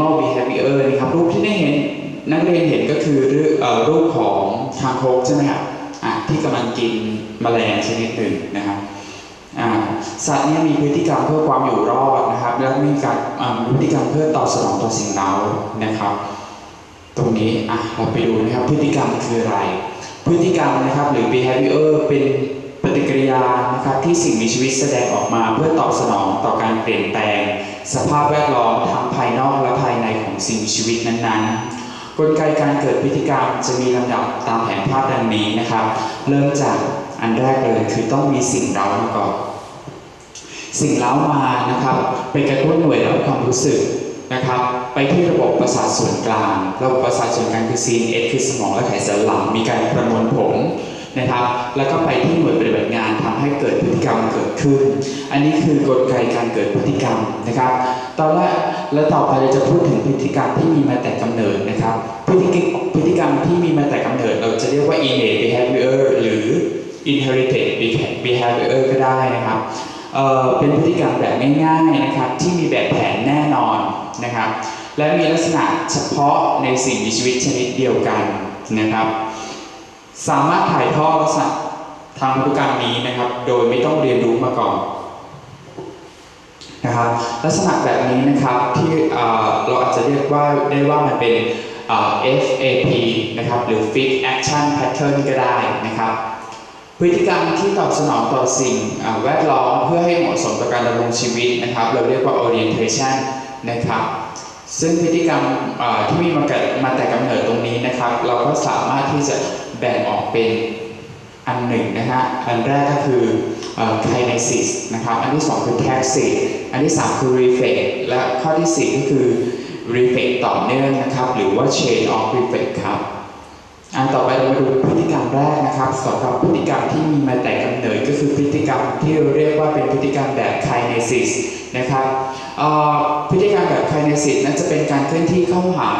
animal behavior นะครับรูปที่ได้เห็นนักเรียนเห็นก็คือรูปของคางคกใช่ไหมครับที่กำลังกินแมลงชนิดหนึ่งนะครับสัตว์นี้มีพฤติกรรมเพื่อความอยู่รอดนะครับ และมีการพฤติกรรมเพื่อตอบสนองต่อสิ่งเร้านะครับ ตรงนี้เราไปดูนะครับพฤติกรรมคืออะไร พฤติกรรมนะครับหรือ behavior เป็น ปฏิกิริยานะครับที่สิ่งมีชีวิตแสดงออกมาเพื่อตอบสนองต่อการเปลี่ยนแปลง สภาพแวดล้อมทั้งภายนอกและภายในของสิ่งมีชีวิตนั้นๆ กลไกการเกิดพฤติกรรมจะมีลำดับตามแผนภาพดังนี้นะครับ เริ่มจากอันแรกเลยคือต้องมีสิ่งเร้ามาก่อนสิ่งเร้ามานะครับไปกระตุ้นหน่วยรับความรู้สึกนะครับไปที่ระบบประสาทส่วนกลาง ระบบประสาทส่วนกลางคือ CNS คือสมองและไขสันหลังมีการประมวลผล นะครับ แล้วก็ไปที่หน่วยปฏิบัติงานทำให้เกิดพฤติกรรมเกิดขึ้น อันนี้คือกลไกการเกิดพฤติกรรมนะครับ ตอนแรกแล้วต่อไปเราจะพูดถึงพฤติกรรมที่มีมาแต่กำเนิดนะครับ พฤติกรรมพฤติกรรมที่มีมาแต่กำเนิด เราจะเรียกว่า innate behavior หรือ inherited behavior ก็ได้นะครับเเป็นพฤติกรรมแบบง่ายๆนะครับที่มีแบบแผนแน่นอนนะครับ และมีลักษณะเฉพาะในสิ่งมีชีวิตชนิดเดียวกันนะครับ สามารถถ่ายทอดลักษณะทางพันธุกรรมนี้นะครับ โดยไม่ต้องเรียนรู้มาก่อนนะครับลักษณะแบบนี้นะครับที่เราอาจจะเรียกว่าได้ว่ามันเป็น FAP นะครับหรือ Fixed Action Pattern ก็ได้นะครับพฤติกรรมที่ตอบสนองต่อสิ่งแวดล้อมเพื่อให้เหมาะสมต่อการดำรงชีวิตนะครับ เราเรียกว่า orientation นะครับ ซึ่งพฤติกรรมที่มีมามาแต่กำเนิดตรงนี้นะครับ เราก็สามารถที่จะแบ่งออกเป็นอันหนึ่งนะฮะอันแรกก็คือ kinesis นะครับ อันที่สองคือ taxis อันที่สามคือ reflex และข้อที่สี่ก็คือ reflex ต่อเนื่องนะครับ หรือว่า chain of reflex ครับอันต่อไปเรามาดูพฤติกรรมแรกนะครับสำหรับพฤติกรรมที่มีมาแต่กำเนิดก็คือพฤติกรรมที่เราเรียกว่าเป็นพฤติกรรมแบบ kinesis นะครับ พฤติกรรมแบบไคเนสิตนั้นจะเป็นการเคลื่อนที่เข้าหา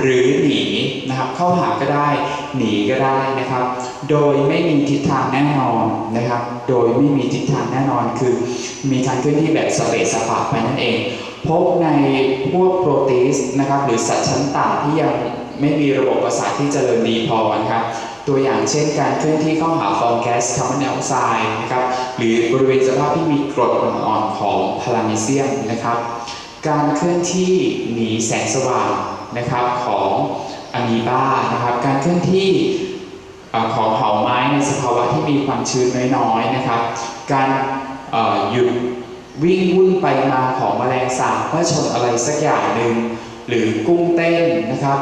หรือหนีนะครับเข้าหาก็ได้ หนีก็ได้นะครับ โดยไม่มีทิศทางแน่นอนนะครับ โดยไม่มีทิศทางแน่นอนคือ มีการเคลื่อนที่แบบสเปซสปาไปนั่นเอง พบในพวกโปรตีสนะครับ หรือสัตว์ชั้นต่ำที่ยังไม่มีระบบประสาทที่เจริญดีพอนะครับ ตัวอย่างเช่นการเคลื่อนที่เข้าหาฟองแก๊สคาร์บอนไดออกไซด์นะครับ หรือบริเวณสภาพที่มีกรดอ่อนๆของพารามิเซียมนะครับ การเคลื่อนที่หนีแสงสว่างนะครับของ อะมีบ้านะครับ การเคลื่อนที่ของเผาไม้ในสภาวะที่มีความชื้นน้อยๆนะครับ การหยุดวิ่งวุ่นไปมาของแมลงสาบเมื่อชนอะไรสักอย่างหนึ่งหรือกุ้งเต้นนะครับ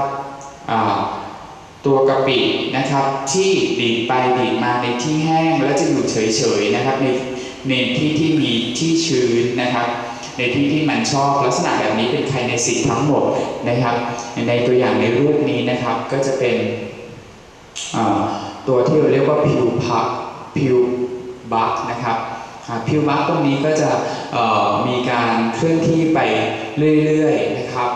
ตัวกะปินะครับที่ดีดไปดีดมาในที่แห้ง แล้วจะอยู่เฉยๆนะครับในในที่ที่มีที่ชื้นนะครับ ในที่ที่มันชอบลักษณะแบบนี้เป็นไคในสิทั้งหมดนะครับ ในตัวอย่างในรูปนี้นะครับก็จะเป็นตัวที่เราเรียกว่าพิวพักพิวบักนะครับพิวบักตรงนี้ก็จะมีการเคลื่อนที่ไปเรื่อยๆนะครับ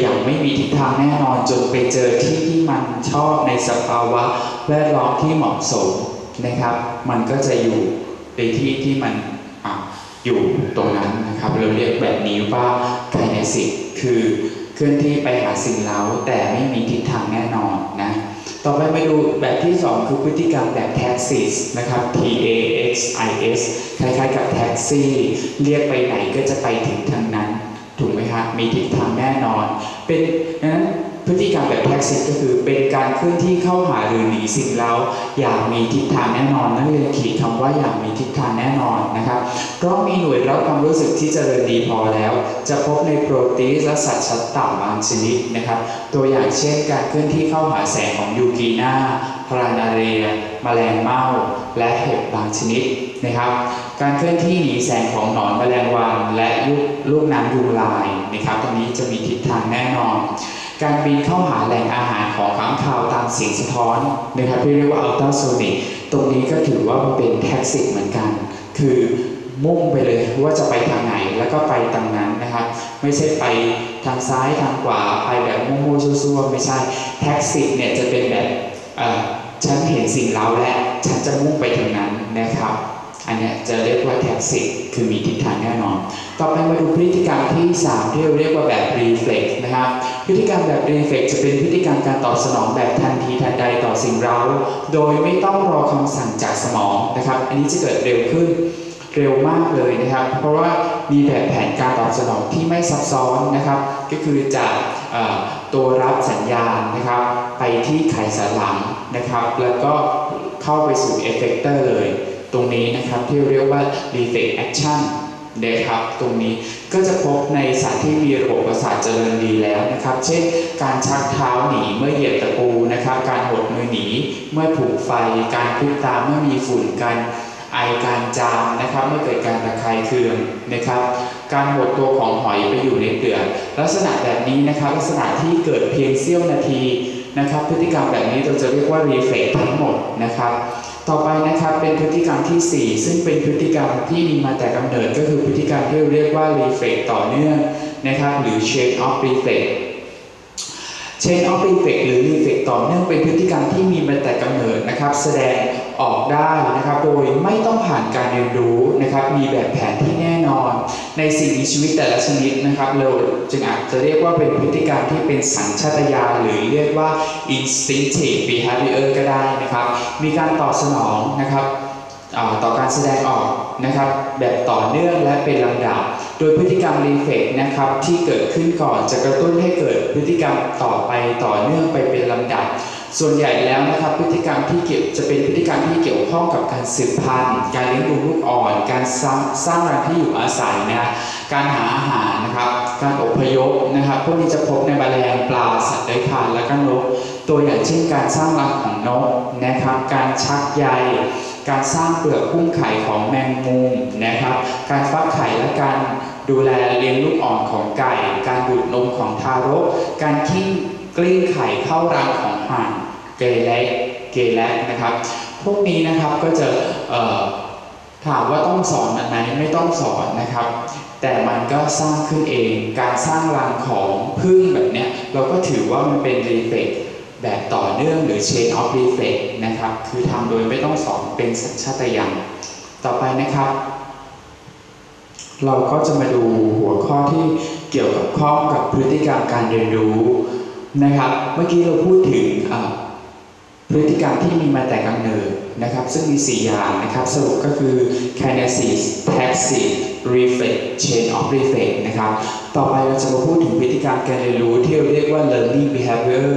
อย่างไม่มีทิศทางแน่นอนจนไปเจอที่ที่มันชอบในสภาวะแวดล้อมที่เหมาะสมนะครับ มันก็จะอยู่ในที่ที่มัน อยู่ตรงนั้นนะครับ เราเรียกแบบนี้ว่าไคเนสิกคือเคลื่อนที่ไปหาสิ่งเล้าแต่ไม่มีทิศทางแน่นอนนะต่อไปมาดูแบบที่ 2 คือพฤติกรรมแบบแท็กซี่นะครับ T A X I S คล้ายๆ กับแท็กซี่ เรียกไปไหนก็จะไปถึงทางนั้น ถูกไหมครับมีทิศทางแน่นอน เป็นนั้น พฤติกรรมแบบแท็กซี่ก็คือเป็นการเคลื่อนที่เข้าหาหรือหนีสิ่งเราอย่างมีทิศทางแน่นอนนั่นเลยขีดคำว่าอย่างมีทิศทางแน่นอนนะครับเพราะมีหน่วยรับความรู้สึกที่จเจริญดีพอแล้ว จะพบในโปรตีนและสัตว์ชั้นต่ำบางชนิดนะครับ ตัวอย่างเช่นการเคลื่อนที่เข้าหาแสงของยูกีนาพรานาเรียมแมลงเม่าและเห็บบางชนิดนะครับ การเคลื่อนที่หนีแสงของหนอนแมลงวัน และลูกน้ำยุงลายนะครับตรงนี้จะมีทิศทางแน่นอน การบินเข้าหาแหล่งอาหารของข้างคาวตามเสียงสะท้อนนะครับที่เรียกว่าอัลตราโซนิกตรงนี้ก็ถือว่าเป็นแท็กซิกเหมือนกัน คือมุ่งไปเลยว่าจะไปทางไหนแล้วก็ไปตามนั้นนะครับ ไม่ใช่ไปทางซ้ายทางขวาไปแบบมุ่งๆซั่วๆไม่ใช่แท็กซิกเนี่ยจะเป็นแบบฉันเห็นสิ่งเล้าและฉันจะมุ่งไปทางนั้นนะครับ อันนี้จะเรียกว่าแท็กซิกคือมีทิศทางแน่นอน ต่อไปมาดูพฤติกรรมที่ 3 ที่เราเรียกว่าแบบ reflex นะครับพฤติกรรมแบบ reflex จะเป็นพฤติกรรมการตอบสนองแบบทันทีทันใดต่อสิ่งเร้าโดยไม่ต้องรอคำสั่งจากสมองนะครับ อันนี้จะเกิดเร็วขึ้นเร็วมากเลยนะครับ เพราะว่ามีแบบแผนการตอบสนองที่ไม่ซับซ้อนนะครับ ก็คือจากตัวรับสัญญาณนะครับ ไปที่ไขสันหลังนะครับ แล้วก็เข้าไปสู่เอฟเฟกเตอร์เลย รงนี้นะครับที่เรียกว่า reflex action นะครับตรงนี้ก็จะพบในสัตว์ที่มีระบบประสาทเจริญดีแล้วนะครับ เช่น การชักเท้าหนีเมื่อเหยียบตะปูนะครับ การหดมือหนีเมื่อถูกไฟ การพลิกตาเมื่อมีฝุ่นการไอการจามนะครับ เมื่อเกิดการระคายเคืองนะครับ การหดตัวของหอยไปอยู่ในเปลือกลักษณะแบบนี้นะครับ ลักษณะที่เกิดเพียงเสี้ยวนาที นะครับ พฤติกรรมแบบนี้เราจะเรียกว่ารีเฟกทั้งหมดนะครับ ต่อไปนะครับเป็นพฤติกรรมที่ 4 ซึ่งเป็นพฤติกรรมที่มีมาแต่กำเนิดก็คือพฤติกรรมที่เราเรียกว่ารีเฟกต่อเนื่องนะครับ หรือ chain of reflex chain of reflex หรือ reflex ต่อเนื่องเป็นพฤติกรรมที่มีมาแต่กำเนิดนะครับ แสดง ออกได้นะครับ โดยไม่ต้องผ่านการเรียนรู้นะครับ มีแบบแผนที่แน่นอน ในสิ่งมีชีวิตแต่ละชนิดนะครับเราจึงอาจจะเรียกว่าเป็นพฤติกรรมที่เป็นสัญชาตญาณหรือเรียกว่า instinctive behavior ก็ได้นะครับ มีการตอบสนองนะครับต่อการแสดงออกนะครับแบบต่อเนื่องและเป็นลำดับ โดยพฤติกรรมรีเฟกนะครับที่เกิดขึ้นก่อนจะกระตุ้นให้เกิดพฤติกรรมต่อไปต่อเนื่องไปเป็นลำดับ ส่วนใหญ่แล้วนะครับพฤติกรรมที่เกี่ยวจะเป็นพฤติกรรมที่เกี่ยวข้องกับการสืบพันธุ์ การเลี้ยงดูลูกอ่อน การสร้างสร้างแหล่งที่อยู่อาศัยนะการหาอาหารนะครับ การอพยพนะครับพวกนี้จะพบในแมลงปลาสัตว์เลื้อยคลานและก็นก ตัวอย่างเช่นการสร้างรังของนกนะครับ การชักใยการสร้างเปลือกกุ้งไข่ของแมงมุมนะครับ การฟักไข่และการดูแลเลี้ยงลูกอ่อนของไก่ การดูดนมของทารก การทิ้ กลิ้งไข่เข้ารังของห่านเกเล็กเกเล็กนะครับ พวกนี้นะครับก็จะถามว่าต้องสอนอันไหนไม่ต้องสอนนะครับ แต่มันก็สร้างขึ้นเองการสร้างรังของพึ่งแบบเนี้ยเราก็ถือว่ามันเป็นรีเฟกแบบต่อเนื่องหรือ chain of reflex นะครับ คือทำโดยไม่ต้องสอนเป็นสัญชาตญาณต่อไปนะครับ เราก็จะมาดูหัวข้อที่เกี่ยวกับข้อกับพฤติกรรมการเรียนรู้ นะครับ เมื่อกี้เราพูดถึงพฤติกรรมที่มีมาแต่กำเนิดนะครับ ซึ่งมี 4 อย่างนะครับ สรุปก็คือ kinesis passive reflex chain of reflex นะครับ ต่อไปเราจะมาพูดถึงพฤติกรรมการเรียนรู้ที่เราเรียกว่า learning behavior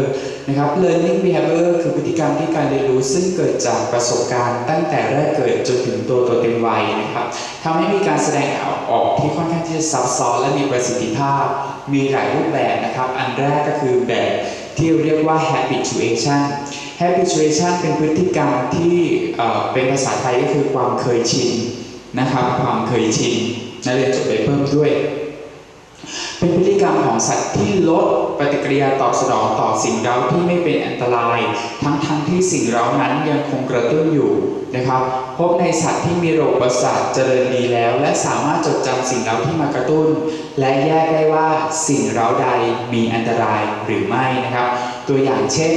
นะครับ learning behavior คือพฤติกรรมที่การเรียนรู้ซึ่งเกิดจากประสบการณ์ตั้งแต่แรกเกิดจนถึงตัวตัวเต็มวัยนะครับทำให้มีการแสดงออกที่ค่อนข้างที่จะซับซ้อนและมีประสิทธิภาพ มีหลายรูปแบบนะครับ อันแรกก็คือแบบที่เรียกว่า habituation habituation เป็นพฤติกรรมที่เป็นภาษาไทยก็คือความเคยชินนะครับ ความเคยชินนักเรียนจดไปเพิ่มด้วย เป็นพฤติกรรมของสัตว์ที่ลดปฏิกิริยาตอบสนองต่อสิ่งเร้าที่ไม่เป็นอันตราย ทั้งๆทที่สิ่งเร้านั้นยังคงกระตุ้นอยู่นะครับพบในสัตว์ที่มีระบบประสาทเจริญดีแล้ว และสามารถจดจำสิ่งเร้าที่มากระตุ้น และแยกได้ว่าสิ่งเร้าใดมีอันตรายหรือไม่นะครับ ตัวอย่างเช่น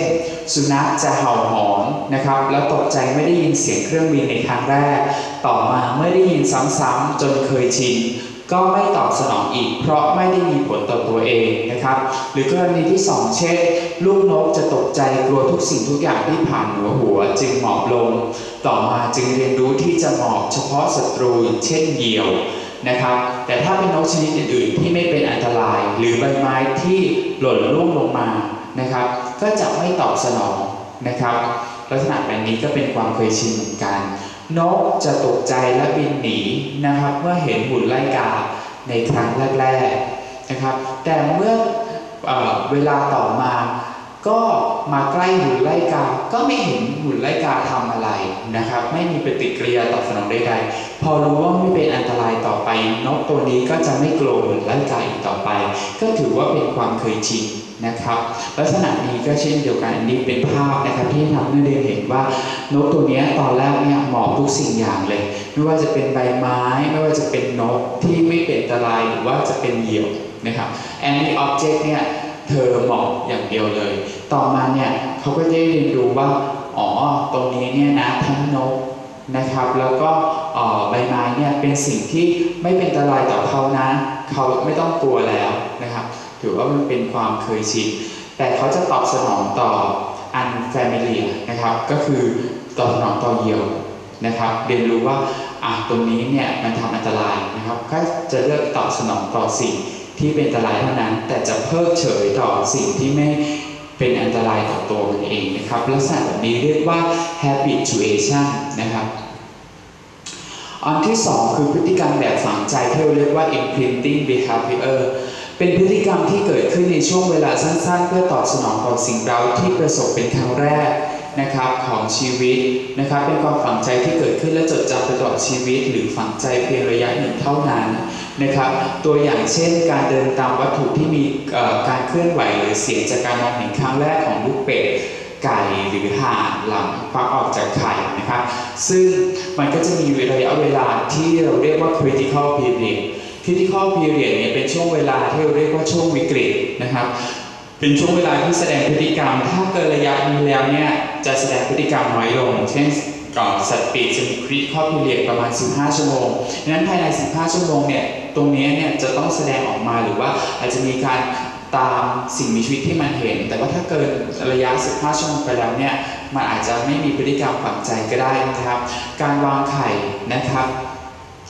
สุนัขจะเห่าหอนนะครับ แล้วตกใจไม่ได้ยินเสียงเครื่องบินในครั้งแรก ต่อมาเมื่อได้ยินซ้ำๆจนเคยชิน ก็ไม่ตอบสนองอีก เพราะไม่ได้มีผลต่อตัวเองนะครับ หรือกรณีที่ 2 เช่น ลูกนกจะตกใจกลัวทุกสิ่งทุกอย่างที่ผ่านหัวหัว จึงหมอบลง ต่อมาจึงเรียนรู้ที่จะหมอบเฉพาะศัตรูเช่นเหยี่ยวนะครับ แต่ถ้าเป็นนกชนิดอื่นๆ ที่ไม่เป็นอันตราย หรือใบไม้ที่หล่นร่วงลงมานะครับ ก็จะไม่ตอบสนองนะครับ ลักษณะแบบนี้ก็เป็นความเคยชินเหมือนกัน นกจะตกใจและบินหนีนะครับเมื่อเห็นหุ่นไล่กาในครั้งแรกๆนะครับ แต่เมื่อเออเวลาต่อมา ก็มาใกล้หุ่นไล่กา ก็ไม่เห็นหุ่นไล่กาทำอะไรนะครับ ไม่มีปฏิกิริยาตอบสนองใดๆพอรู้ว่าไม่เป็นอันตรายต่อไป นกตัวนี้ก็จะไม่กลัวหุ่นไล่กาอีกต่อไป ก็ถือว่าเป็นความเคยชิน นะครับ ลักษณะนี้ก็เช่นเดียวกันอันนี้เป็นภาพนะครับที่ทำให้เรียนเห็นว่านกตัวนี้ตอนแรกเนี่ยหมอบทุกสิ่งอย่างเลย ไม่ว่าจะเป็นใบไม้ ไม่ว่าจะเป็นนกที่ไม่เป็นอันตรายหรือว่าจะเป็นเหยี่ยวนะครับ any object เนี่ยเธอหมอบอย่างเดียวเลย ต่อมาเนี่ยเขาก็ได้เรียนรู้ว่าอ๋อตรงนี้เนี่ยนะทั้งนกนะครับ แล้วก็ใบไม้เนี่ยเป็นสิ่งที่ไม่เป็นอันตรายต่อเขานะ เขาไม่ต้องกลัวแล้วนะครับ ถือว่ามันเป็นความเคยชินแต่เขาจะตอบสนองต่อ unfamiliar นะครับ ก็คือตอบสนองต่อเหยี่ยวนะครับ เรียนรู้ว่าอะตรงนี้เนี่ยมันทำอันตรายนะครับก็จะเลือกตอบสนองต่อสิ่งที่เป็นอันตรายเท่านั้น แต่จะเพิกเฉยต่อสิ่งที่ไม่เป็นอันตรายต่อตัวมันเองนะครับ ลักษณะแบบนี้เรียกว่า habituation นะครับอันที่สองคือพฤติกรรมแบบฝังใจที่เราเรียกว่า imprinting behavior เป็นพฤติกรรมที่เกิดขึ้นในช่วงเวลาสั้นๆ เพื่อตอบสนองต่อสิ่งเร้าที่ประสบเป็นครั้งแรกนะครับของชีวิตนะครับเป็นความฝังใจที่เกิดขึ้นและจดจำไปตลอดชีวิต หรือฝังใจเพียงระยะหนึ่งเท่านั้นนะครับ ตัวอย่างเช่น การเดินตามวัตถุที่มีการเคลื่อนไหวหรือเสียงจากการมองเห็นครั้งแรกของลูกเป็ดไก่หรือห่านหลังฟักออกจากไข่นะครับ ซึ่งมันก็จะมีระยะเวลาที่เราเรียกว่า critical period critical period เนี่ยเป็นช่วงเวลาที่เราเรียกว่าช่วงวิกฤตนะครับ เป็นช่วงเวลาที่แสดงพฤติกรรม ถ้าเกินระยะนี้แล้วเนี่ยจะแสดงพฤติกรรมน้อยลง เช่นก่อนสัตว์ปีกจะมี critical period ประมาณ 15 ชั่วโมงดังนั้นภายใน 15 ชั่วโมงเนี่ยตรงนี้เนี่ยจะต้องแสดงออกมาหรือว่าอาจจะมีการตามสิ่งมีชีวิตที่มันเห็น แต่ว่าถ้าเกินระยะ 15 ชั่วโมงไปแล้วเนี่ยมันอาจจะไม่มีพฤติกรรมฝังใจก็ได้นะครับ การวางไข่นะครับ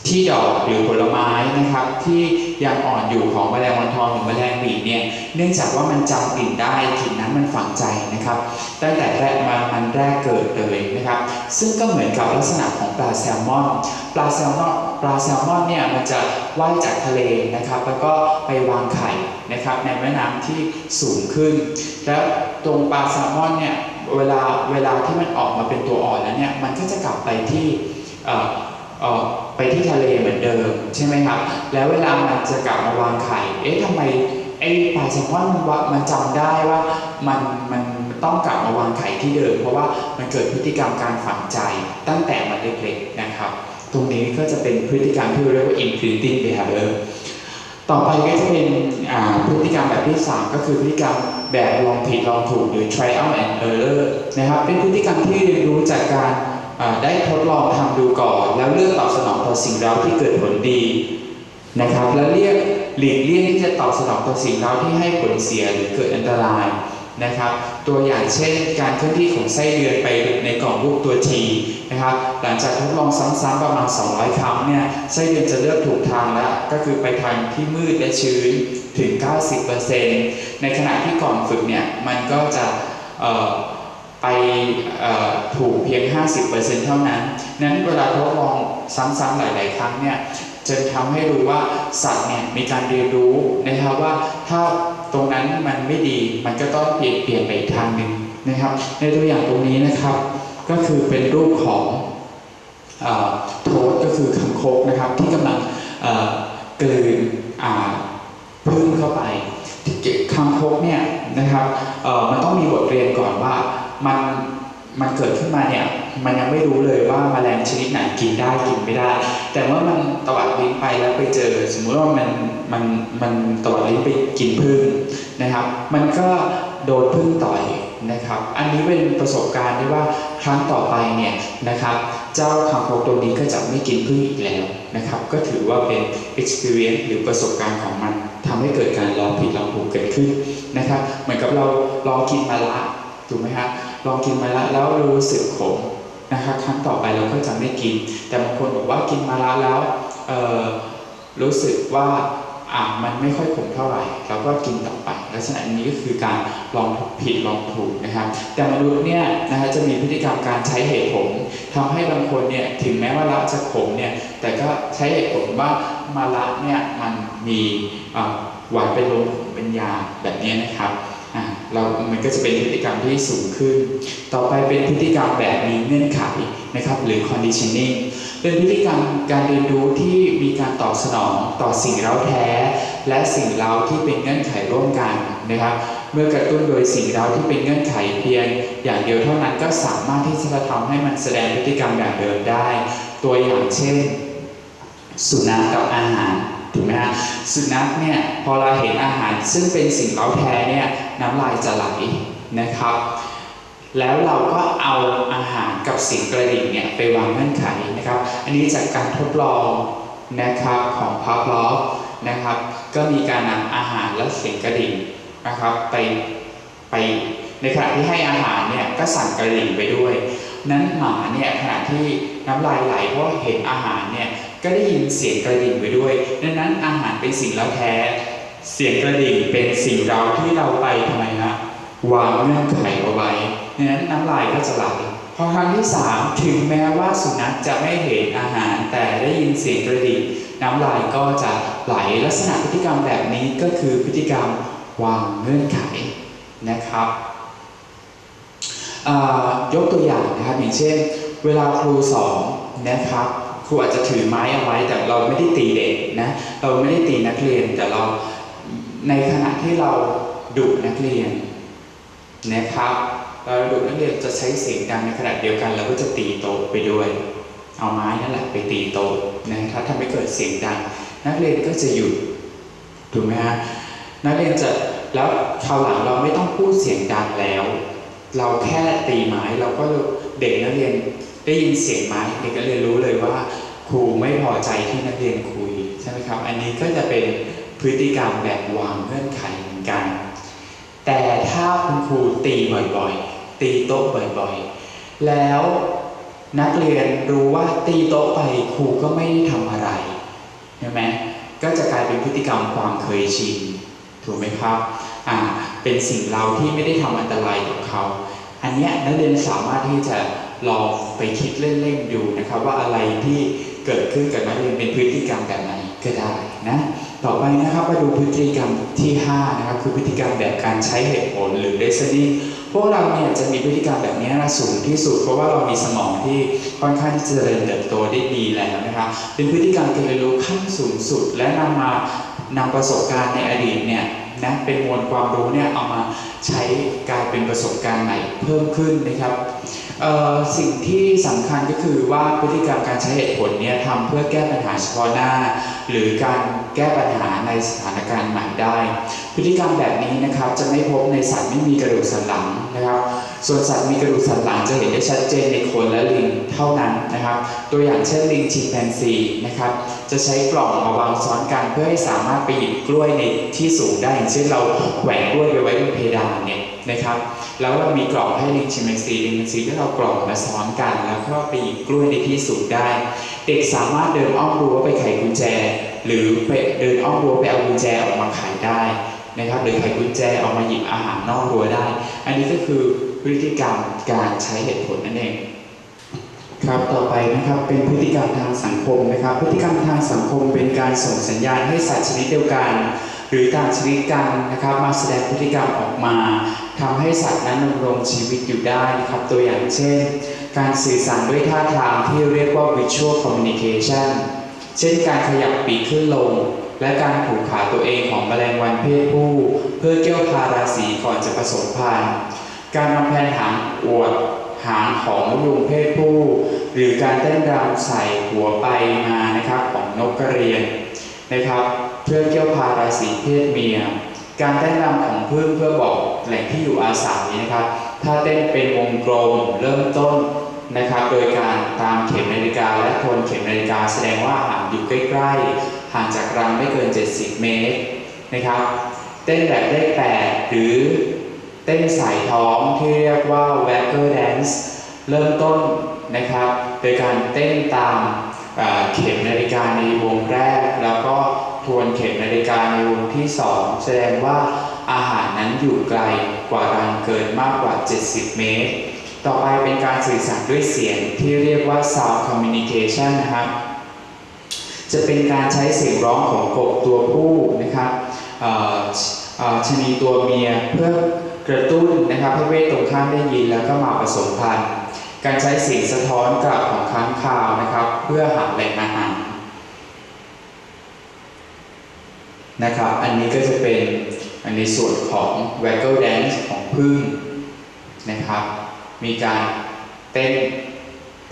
ที่ดอกหรือผลไม้นะครับ ที่ยังอ่อนอยู่ของแมลงวันทองหรือแมลงหวีเนี่ยเนื่องจากว่ามันจำกลิ่นได้กลิ่นนั้นมันฝังใจนะครับ ตั้งแต่แรกมันมันแรกเกิดเลยนะครับ ซึ่งก็เหมือนกับลักษณะของปลาแซลมอนปลาแซลมอนปลาแซลมอนเนี่ยมันจะว่ายจากทะเลนะครับ แล้วก็ไปวางไข่นะครับ ในแม่น้ำที่สูงขึ้น แล้วตรงปลาแซลมอนเนี่ยเวลาเวลาที่มันออกมาเป็นตัวอ่อนแล้วเนี่ยมันก็จะกลับไปที่ ออไปที่ทะเลเหมือนเดิมใช่ไหมครับ แล้วเวลามันจะกลับมาวางไข่เอ๊ะทำไมไอ้ปลาแซลมอนมันมันจำได้ว่ามันมันต้องกลับมาวางไข่ที่เดิม เพราะว่ามันเกิดพฤติกรรมการฝังใจตั้งแต่มันเล็กๆนะครับ ตรงนี้ก็จะเป็นพฤติกรรมที่เรียกว่า imprinting behavior ต่อไปก็จะเป็นพฤติกรรมแบบที่ 3 ก็คือพฤติกรรมแบบลองผิดลองถูกหรือ trial and error นะครับเป็นพฤติกรรมที่เรียนรู้จากการ ได้ทดลองทำดูก่อน แล้วเลือกตอบสนองต่อสิ่งเร้าที่เกิดผลดีนะครับ แล้วเรียกหลีกเลี่ยงที่จะตอบสนองต่อสิ่งเร้าที่ให้ผลเสียหรือเกิดอันตรายนะครับ ตัวอย่างเช่น การเคลื่อนที่ของไส้เดือนไปในกล่องรูปตัวทีนะครับ หลังจากทดลองซ้ำๆประมาณ 200 ครั้งเนี่ยไส้เดือนจะเลือกถูกทางแล้ว ก็คือไปทางที่มืดและชื้นถึง 90%ในขณะที่ก่อนฝึกเนี่ยมันก็จะ ไปถูกเพียง 50%เท่านั้น นั้นเวลาทดลองซ้ำๆหลาย ๆ ครั้งเนี่ยจะทำให้รู้ว่าสัตว์เนี่ยมีการเรียนรู้นะครับว่าถ้าตรงนั้นมันไม่ดีมันก็ต้องเปลี่ยนเปลี่ยนไปทางหนึ่งนะครับ ในตัวอย่างตรงนี้นะครับ ก็คือเป็นรูปของอโทษก็คือคังคกนะครับ ที่กำลังเกลืนอ่าพึ่งเข้าไปคางคกเนี่ยนะครับมันต้องมีบทเรียนก่อนว่า มันมันเกิดขึ้นมาเนี่ยมันยังไม่รู้เลยว่าแมลงชนิดไหนกินได้กินไม่ได้ แต่เมื่อมันตวัดลิ้นไปแล้วไปเจอ สมมุติว่ามันมันมันตวัดลิ้นไปกินพึ่งนะครับ มันก็โดนพึ่งต่อยนะครับ อันนี้เป็นประสบการณ์ที่ว่าครั้งต่อไปเนี่ยนะครับ เจ้าคางคกตัวนี้ก็จะไม่กินพึ่งอีกแล้วนะครับ ก็ถือว่าเป็น experience หรือประสบการณ์ของมันทำให้เกิดการลองผิดลองถูกเกิดขึ้นนะครับ เหมือนกับเราลองกินมะระถูกไหมครับ ลองกินมะระแล้วรู้สึกขมนะครับครั้งต่อไปเราก็จะไม่กิน แต่บางคนบอกว่ากินมะระแล้วรู้สึกว่าอะมันไม่ค่อยขมเท่าไหร่เราก็กินต่อไป ลักษณะนี้ก็คือการลองผิดลองถูกนะครับ แต่มนุษย์เนี่ยนะฮะจะมีพฤติกรรมการใช้เหตุผลทำให้บางคนเนี่ยถึงแม้ว่าละจะขมเนี่ยแต่ก็ใช้เหตุผลว่ามาละเนี่ยมันมีหวานเป็นลมเป็นยาแบบนี้นะครับ เรามันก็จะเป็นพฤติกรรมที่สูงขึ้น ต่อไปเป็นพฤติกรรมแบบมีเงื่อนไขนะครับ หรือ conditioning เป็นพฤติกรรมการเรียนรู้ที่มีการตอบสนองต่อสิ่งเร้าแท้ และสิ่งเร้าที่เป็นเงื่อนไขร่วมกันนะครับ เมื่อกระตุ้นโดยสิ่งเร้าที่เป็นเงื่อนไขเพียง อย่างเดียวเท่านั้นก็สามารถที่จะทำให้มันแสดงพฤติกรรมแบบเดิมได้ ตัวอย่างเช่น สุนัขกับอาหาร ถูกไหมฮะสุนัขเนี่ยพอเราเห็นอาหาร ซึ่งเป็นสิ่งเร้าแท้เนี่ยน้ำลายจะไหลนะครับ แล้วเราก็เอาอาหารกับสียงกระดิ่งเนี่ยไปวางเงื่อนไขนะครับ อันนี้จากการทดลองนะครับของพาพลอฟนะครับ ก็มีการนำอาหารและเสียงกระดิ่งนะครับไปไปในขณะที่ให้อาหารเนี่ยก็สั่นกระดิ่งไปด้วย นั้นหมาเนี่ยขณะที่น้ำลายไหลเพราะเห็นอาหารเนี่ยก็ได้ยินเสียงกระดิ่งไปด้วยดังนั้นอาหารเป็นสิ่งเราแท้ เสียงกระดิ่งเป็นสิ่งเราที่เราไปทำไมฮะวางเงื่อนไขเอาไว้ดังนั้นน้ำลายก็จะไหลพอครั้งที่สามถึงแม้ว่าสุนัขจะไม่เห็นอาหาร แต่ได้ยินเสียงกระดิ่งน้ำลายก็จะไหลลักษณะพฤติกรรมแบบนี้ก็คือพฤติกรรมวางเงื่อนไขนะครับ ยกตัวอย่างนะครับอย่างเช่น เวลาครูสอนนะครับครูอาจจะถือไม้เอาไว้แต่เราไม่ได้ตีเด็กนะเราไม่ได้ตีนักเรียนแต่เราในขณะที่เราดุนักเรียนนะครับเราดุนักเรียนจะใช้เสียงดังในขณะเดียวกันเราก็จะตีโต๊ะไปด้วย เอาไม้นั่นแหละไปตีโต๊ะนะครับถ้าไม่เกิดเสียงดัง นักเรียนก็จะหยุดถูกไหมฮะนักเรียนจะแล้วคราวหลังเราไม่ต้องพูดเสียงดังแล้ว เราแค่ตีไม้เราก็เด็กนักเรียนได้ยินเสียงไม้เด็กก็เรียนรู้เลยว่า ครูไม่พอใจที่นักเรียนคุยใช่ไหมครับ อันนี้ก็จะเป็นพฤติกรรมแบบวางเงื่อนไขเหมือนกัน แต่ถ้าคุณครูตีบ่อยๆ ตีโต๊ะบ่อยๆ แล้วนักเรียนรู้ว่าตีโต๊ะไปครูก็ไม่ได้ทำอะไรใช่ไหมก็จะกลายเป็นพฤติกรรมความเคยชินถูกไหมครับอ่า เป็นสิ่งเราที่ไม่ได้ทำอันตรายกับเขา อันนี้นักเรียนสามารถที่จะลองไปคิดเล่นๆดูนะครับ ว่าอะไรที่เกิดขึ้นกับนักเรียนเป็นพฤติกรรมแบบไหนก็ได้นะต่อไปนะครับมาดูพฤติกรรมที่ 5 นะครับ คือพฤติกรรมแบบการใช้เหตุผลหรือ reasoning พวกเราเนี่ยจะมีพฤติกรรมแบบนี้นะสูงที่สุด เพราะว่าเรามีสมองที่ค่อนข้างที่จะเจริญเติบโตได้ดีแล้วนะครับเป็นพฤติกรรมการเรียนรู้ขั้นสูงสุด และนำมา นำประสบการณ์ในอดีตเนี่ยนะเป็นมวลความรู้เนี่ยเอามาใช้กลายเป็นประสบการณ์ใหม่เพิ่มขึ้นนะครับสิ่งที่สำคัญก็คือว่าพฤติกรรมการใช้เหตุผลเนี่ยทำเพื่อแก้ปัญหาเฉพาะหน้า หรือการ แก้ปัญหาในสถานการณ์ใหม่ได้ พฤติกรรมแบบนี้นะครับจะไม่พบในสัตว์ไม่มีกระดูกสันหลังนะครับ ส่วนสัตว์มีกระดูกสันหลังจะเห็นได้ชัดเจนในคนและลิงเท่านั้นนะครับ ตัวอย่างเช่นลิงชิมแปนซีนะครับจะใช้กล่องมาวางซ้อนกันเพื่อให้สามารถไปหยิบกล้วยในที่สูงได้อย่างเช่นเราแหวนกล้วยไปไว้บนเพดานเนี่ยนะครับ แล้วเรามีกล่องให้ลิงชิมแปนซีลิงชิมแปนซีก็เรากล่องมาซ้อนกัน แล้วก็ไปหยิบกล้วยในที่สูงได้ เด็กสามารถเดินอ้อมรั้วไปไขกุญแจ หรือไปเดินอ้อมรั้วไปเอากุญแจออกมาไขได้นะครับหรือไขกุญแจออกมาหยิบอาหารนอกรั้วได้ อันนี้ก็คือพฤติกรรมการใช้เหตุผลนั่นเองครับต่อไปนะครับเป็นพฤติกรรมทางสังคมนะครับ พฤติกรรมทางสังคมเป็นการส่งสัญญาณให้สัตว์ชนิดเดียวกัน หรือต่างชนิดกันนะครับ มาแสดงพฤติกรรมออกมาทำให้สัตว์นั้นดำรงชีวิตอยู่ได้นะครับ ตัวอย่างเช่น การสื่อสารด้วยท่าทางที่เรียกว่า visual communication เช่นการขยับปีกขึ้นลง และการผูกขาตัวเองของแมลงวันเพศผู้ เพื่อเกี่ยวพาราสีก่อนจะผสมพันธุ์ การนำแผนหางอวดหางของนกยุงเพศผู้ หรือการเต้นรำใส่หัวไปมานะครับของนกกระเรียนนะครับเพื่อเกี่ยวพาราศีเพศเมีย การเต้นรำของพึ่งเพื่อบอกแหล่งที่อยู่อาศัยนะครับ ถ้าเต้นเป็นวงกลมเริ่มต้น นะครับ โดยการตามเข็มนาฬิกาและทวนเข็มนาฬิกาแสดงว่าห่างอยู่ใกล้ๆห่างจากรังไม่เกิน 70 เมตรนะครับ เต้นแบบเลข8หรือเต้นสายท้องที่เรียกว่า waggle dance เริ่มต้นนะครับ โดยการเต้นตามเข็มนาฬิกาในวงแรก แล้วก็ทวนเข็มนาฬิกาในวงที่ 2 แสดงว่าอาหารนั้นอยู่ไกลกว่ารังเกินมากกว่า 70 เมตร ต่อไปเป็นการสื่อสารด้วยเสียงที่เรียกว่า sound communication นะครับ จะเป็นการใช้เสียงร้องของกบตัวผู้นะครับชนีตัวเมียเพื่อกระตุ้นนะครับให้เวทตรงข้ามได้ยินแล้วก็มาผสมพันธุ์ การใช้เสียงสะท้อนกลับของค้างคาวนะครับ เพื่อหาแหล่งอาหารนะครับ อันนี้ก็จะเป็นในส่วนของ waggle dance ของพึ่งนะครับ มีการเต้น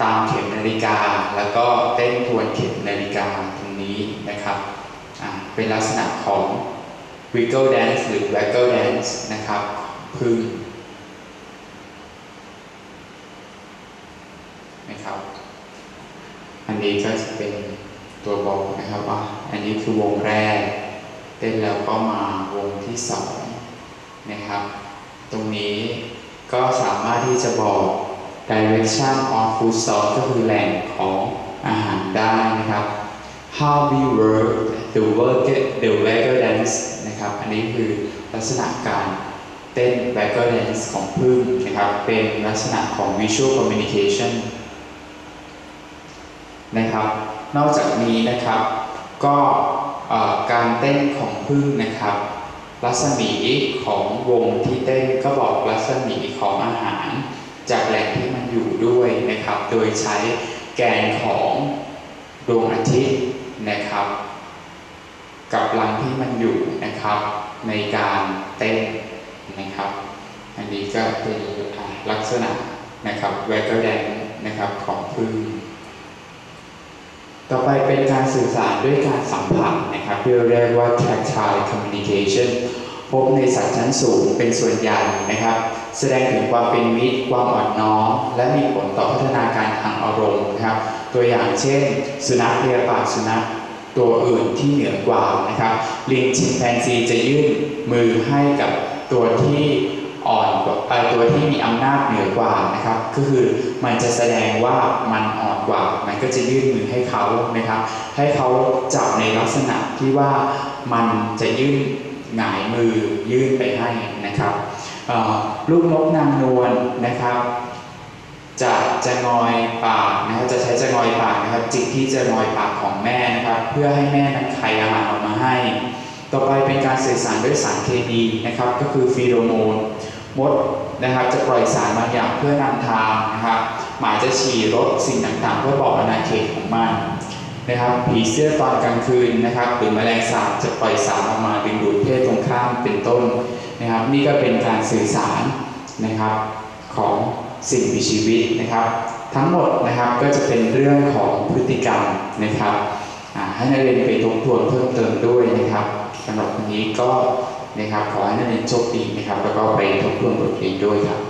ตามเข็มนาฬิกา แล้วก็เต้นทวนเข็มนาฬิกาตรงนี้นะครับ เป็นลักษณะของ wiggle dance หรือ waggle dance นะครับพึ่งนะครับ อันนี้ก็จะเป็นตัวบอกนะครับว่าอันนี้คือวงแรก เต้นแล้วก็มาวงที่สองนะครับ ตรงนี้ ก็สามารถที่จะบอก direction of food source ก็คือแหล่งของอาหารได้นะครับ how we work the work the waggle dance นะครับ อันนี้คือลักษณะการเต้น waggle dance ของพึ่งนะครับ เป็นลักษณะของ visual communication นะครับ นอกจากนี้นะครับ ก็การเต้นของพึ่งนะครับ รัศมีของวงที่เต้นก็บอกรัศมีของอาหาร จากแหล่งที่มันอยู่ด้วยนะครับ โดยใช้แกนของดวงอาทิตย์นะครับ กับรังที่มันอยู่นะครับ ในการเต้นนะครับ อันนี้ก็เป็นลักษณะนะครับแวกเกอร์แดนนะครับของพึ่ง ต่อไปเป็นการสื่อสารด้วยการสัมผัสนะครับที่เรียกว่า tactile communication พบในสัตว์ชั้นสูงเป็นส่วนใหญ่นะครับ แสดงถึงความเป็นมิตรความอ่อนน้อมและมีผลต่อพัฒนาการทางอารมณ์นะครับ ตัวอย่างเช่น สุนัขเลียปากสุนัขตัวอื่นที่เหนือกว่านะครับ ลิงชิมแปนซีจะยื่นมือให้กับตัวที่อ่อนกว่าตัวที่มีอำนาจเหนือกว่านะครับ ก็คือมันจะแสดงว่ามันอ่อน กว่า มันก็จะยื่นมือให้เขานะครับ ให้เขาจับในลักษณะที่ว่ามันจะยื่นหงายมือยื่นไปให้นะครับลูกนกนางนวลนะครับ จะจะงอยปากนะครับจะใช้จะงอยปากนะครับ จิกที่จะงอยปากของแม่นะครับ เพื่อให้แม่นั้นไขอาหารออกมาให้ ต่อไปเป็นการสื่อสารด้วยสารเคมีนะครับ ก็คือฟีโรโมนมดนะครับ จะปล่อยสารบางอย่างเพื่อนำทางนะครับ หมาจะฉี่รถสิ่งต่างๆ เพื่อบอกอาณาเขตของมันนะครับผีเสื้อตอนกลางคืนนะครับหรือแมลงสาบจะปล่อยสารออกมาดึงดูดเพศตรงข้ามเป็นต้นนะครับ นี่ก็เป็นการสื่อสารนะครับของสิ่งมีชีวิตนะครับ ทั้งหมดนะครับก็จะเป็นเรื่องของพฤติกรรมนะครับให้นักเรียนไปทบทวนเพิ่มเติมด้วยนะครับสำหรับวันนี้ก็นะครับขอให้นักเรียนโชคดีนะครับ แล้วก็ไปทบทวนบทเรียนด้วยครับ